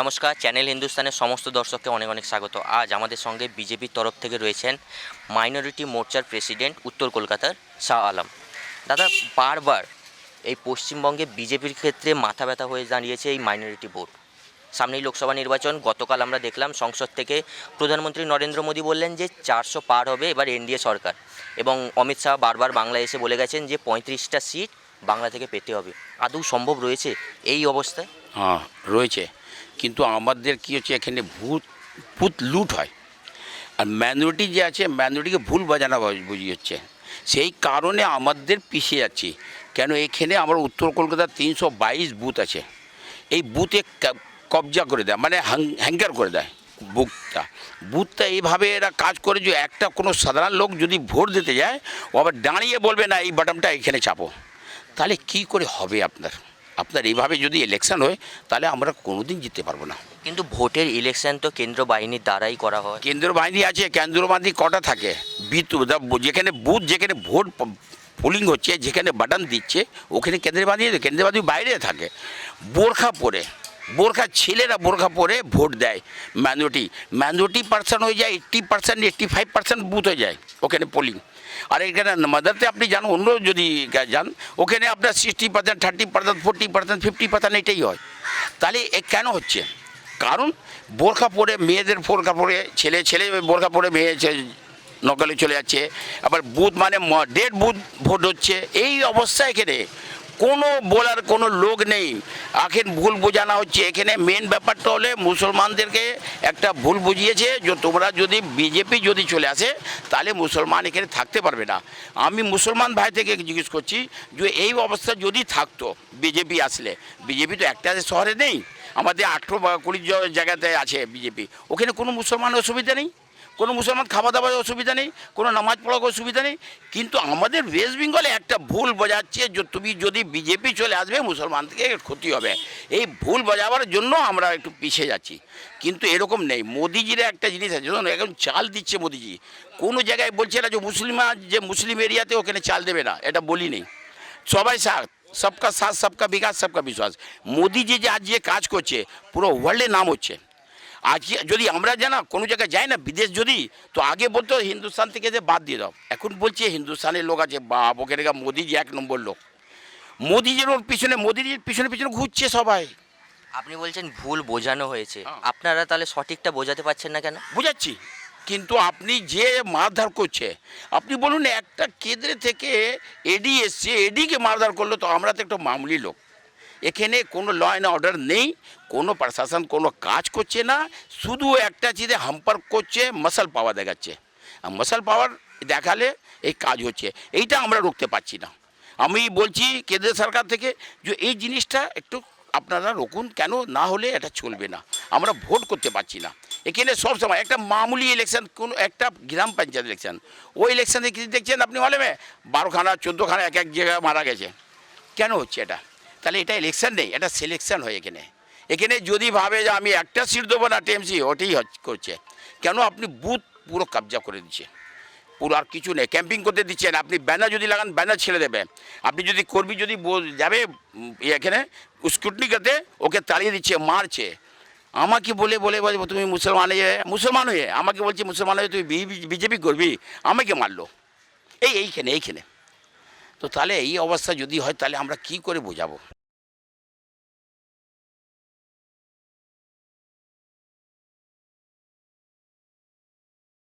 নমস্কার, চ্যানেল হিন্দুস্তানের সমস্ত দর্শককে অনেক অনেক স্বাগত। আজ আমাদের সঙ্গে বিজেপির তরফ থেকে রয়েছেন মাইনরিটি মোর্চার প্রেসিডেন্ট উত্তর কলকাতার শাহ আলম। দাদা, বারবার এই পশ্চিমবঙ্গে বিজেপির ক্ষেত্রে মাথা ব্যথা হয়ে দাঁড়িয়েছে এই মাইনরিটি ভোট সামনেই লোকসভা নির্বাচন, গতকাল আমরা দেখলাম সংসদ থেকে প্রধানমন্ত্রী নরেন্দ্র মোদী বললেন যে চারশো পার হবে এবার এনডিএ সরকার। এবং অমিত শাহ বারবার বাংলায় এসে বলে গেছেন যে পঁয়ত্রিশটা সিট বাংলা থেকে পেতে হবে। আদৌ সম্ভব রয়েছে এই অবস্থায়? হ্যাঁ রয়েছে। কিন্তু আমাদের কি হচ্ছে, এখানে ভূত ভূত লুট হয়। আর ম্যানুরিটি যে আছে ম্যানুরিটিকে ভুল বাজানো বুঝি হচ্ছে। সেই কারণে আমাদের পিছিয়ে যাচ্ছি। কেন এখানে আমার উত্তর কলকাতার তিনশো বাইশ বুথ আছে। এই বুথে কবজা করে দেয় মানে হ্যাঙ্গার করে দেয় বুথটা। বুথটা এইভাবে এরা কাজ করে যে একটা কোনো সাধারণ লোক যদি ভোট দিতে যায়, ও আবার দাঁড়িয়ে বলবে, না, এই বাটনটা এখানে চাপো। তাহলে কি করে হবে আপনার? আপনার এইভাবে যদি ইলেকশন হয় তাহলে আমরা কোনো দিন জিততে পারব না। কিন্তু ভোটের ইলেকশন তো কেন্দ্র বাহিনীর দ্বারাই করা হয়। কেন্দ্র বাহিনী আছে কেন্দ্র বাহিনী কটা থাকে? যেখানে বুথ যেখানে ভোট পোলিং হচ্ছে যেখানে বাটন দিচ্ছে ওখানে কেন্দ্রীয় বাহিনী কেন্দ্রীয় বাহিনী বাইরে থাকে। বোরখা পরে। বোরখা ছেলেরা বোরখা পরে ভোট দেয়। ম্যানুরিটি ম্যানুরিটি পার্সেন্ট হয়ে যায় eighty percent eighty five percent booth হয়ে যায় ওখানে পোলিং আর এখানে মাদারতে আপনি যান, অন্য যদি যান, ওখানে আপনার sixty percent thirty percent forty percent fifty percent এটাই হয়। তাহলে এ কেন হচ্ছে? কারণ বোরখা পরে মেয়েদের বোরখা পরে ছেলে ছেলে বোরখা পরে মেয়ে নকলে চলে যাচ্ছে। আবার বুথ মানে ডেড বুথ ভোট হচ্ছে। এই অবস্থা এখানে। কোনো বলার কোনো লোক নেই। এখন ভুল বোঝানো হচ্ছে। এখানে মেন ব্যাপারটা হলে মুসলমানদেরকে একটা ভুল বুঝিয়েছে যে তোমরা যদি বিজেপি যদি চলে আসে, তাহলে মুসলমান এখানে থাকতে পারবে না। আমি মুসলমান ভাই থেকে জিজ্ঞেস করছি যে এই অবস্থা যদি থাকতো বিজেপি আসলে বিজেপি তো একটা শহরে নেই। আমাদের আঠেরো বা কুড়ি জায়গাতে আছে বিজেপি ওখানে কোনো মুসলমান অসুবিধা নেই? কোনো মুসলমান খাওয়া দাওয়ার অসুবিধা নেই, কোনো নামাজ পড়ার অসুবিধা নেই, কিন্তু আমাদের ওয়েস্ট বেঙ্গলে একটা ভুল বোঝাচ্ছে তুমি যদি বিজেপি চলে আসবে, মুসলমান থেকে ক্ষতি হবে। এই ভুল বোঝাবার জন্য আমরা একটু পিছিয়ে যাচ্ছি। কিন্তু এরকম নেই। মোদিজির একটা জিনিস আছে ধরুন এখন চাল দিচ্ছে মোদিজি। কোনো জায়গায় বলছে না যে মুসলিমা যে মুসলিম এরিয়াতে ওখানে চাল দেবে না, এটা বলি নেই। সবাই সাথ সবকা সাথ, সবকা বিকাশ, সবকা বিশ্বাস। মোদিজি যে আজ যে কাজ করছে, পুরো ওয়ার্ল্ডে নাম হচ্ছে। আজকে যদি আমরা জানা কোনো জায়গায় যাই না বিদেশ যদি তো আগে বলতো হিন্দুস্তান থেকে যে বাদ দিয়ে দাও। এখন বলছে হিন্দুস্তানের লোক আছে বাপ ওখানে মোদিজি এক নম্বর লোক। মোদিজির ওর পিছনে মোদিজির পিছনে পিছনে ঘুরছে সবাই। আপনি বলছেন ভুল বোঝানো হয়েছে। হ্যাঁ। আপনারা তাহলে সঠিকটা বোঝাতে পারছেন না কেন? বুঝাচ্ছি। কিন্তু আপনি যে মারধার করছে আপনি বলুন একটা কেন্দ্রে থেকে এডি এসছে এডিকে মারধার করল তো আমরা তো একটা মামুলি লোক। এখানে কোনো ল অ্যান্ড অর্ডার নেই, কোনো প্রশাসন কোনো কাজ করছে না, শুধু একটা চিজে হাম্পার করছে মশাল পাওয়া দেখাচ্ছে। আর মশাল পাওয়ার দেখালে এই কাজ হচ্ছে। এইটা আমরা রুখতে পারছি না। আমি বলছি কেন্দ্র সরকার থেকে যে এই জিনিসটা একটু আপনারা রকুন কেন না হলে এটা চলবে না। আমরা ভোট করতে পারছি না। এখানে সবসময় একটা মামুলি ইলেকশন কোনো একটা গ্রাম পঞ্চায়েত ইলেকশন ওই ইলেকশনে কি দেখছেন আপনি মালুমে বারোখানা, চোদ্দোখানা এক এক জায়গায় মারা গেছে। কেন হচ্ছে এটা? তাহলে এটা ইলেকশন নেই, এটা সিলেকশন হয় এখানে। এখানে যদি ভাবে যে আমি একটা সিট দেবো না টিএমসি ওটাই করছে। কেন? আপনি বুথ পুরো কবজা করে দিচ্ছে। পুরো আর কিছু নেই ক্যাম্পিং করতে দিচ্ছেন আপনি ব্যানার যদি লাগান ব্যানার ছেড়ে দেবে। আপনি যদি কর্মী যদি যাবে এখানে স্কুটনি করতে ওকে তাড়িয়ে দিচ্ছে, মারছে। আমাকে বলে বলে বলে তুমি মুসলমান হয়ে মুসলমান হয়ে, আমাকে বলছে, মুসলমান হয়ে তুই বিজেপি করবি, আমাকে মারলো। এই এইখানে এইখানে। তো তাহলে এই অবস্থা যদি হয়, তাহলে আমরা কি করে বোঝাবো?